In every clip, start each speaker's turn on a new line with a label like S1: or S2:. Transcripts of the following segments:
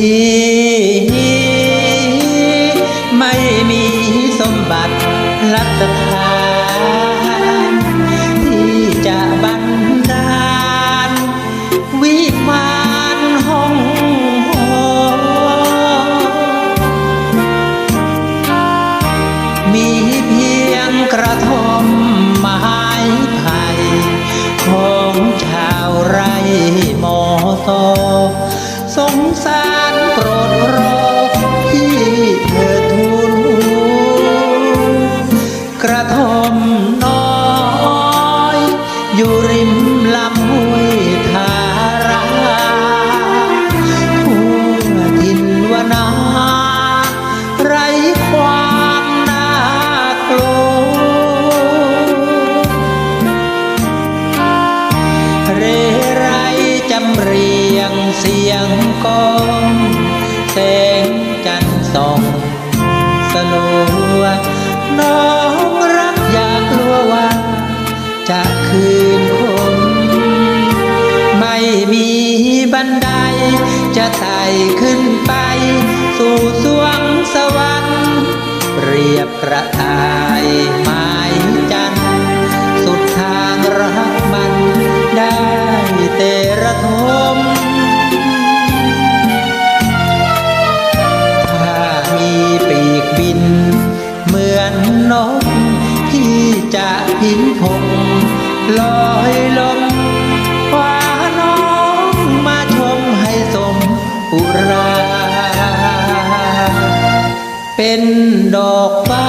S1: ไงกองแสงจันทร์ส่องสลัวน้องรักอยากลัวว่าจะคืนคมไม่มีบันไดจะไต่ขึ้นไป สู่สวงสวรรค์เปรียบกระต่า บิน เหมือนนกที่จะพินพงลอยลมคว้าน้องมาชมให้สมอุรา เป็นดอกฟ้า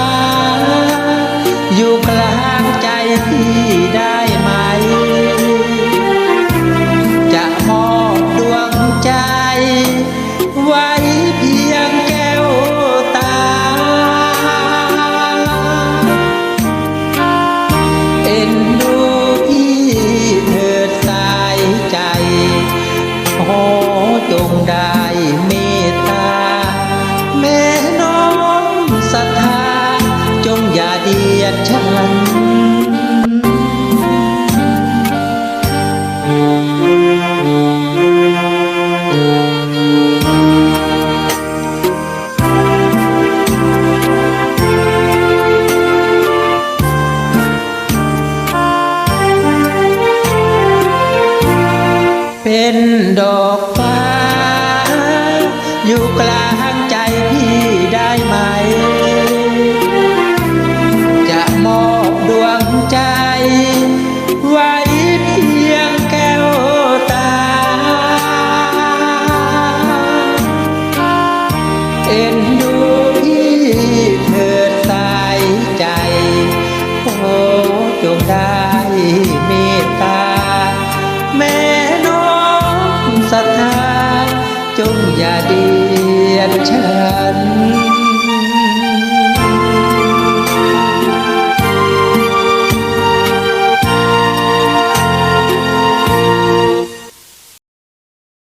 S1: อยู่กลางใจที่ได้ เป็นดอกฟ้า อยู่กลางใจพี่ได้ไหม จะมอบดวงใจ ไว้เพียงแก้วตา เอ็นดู jadi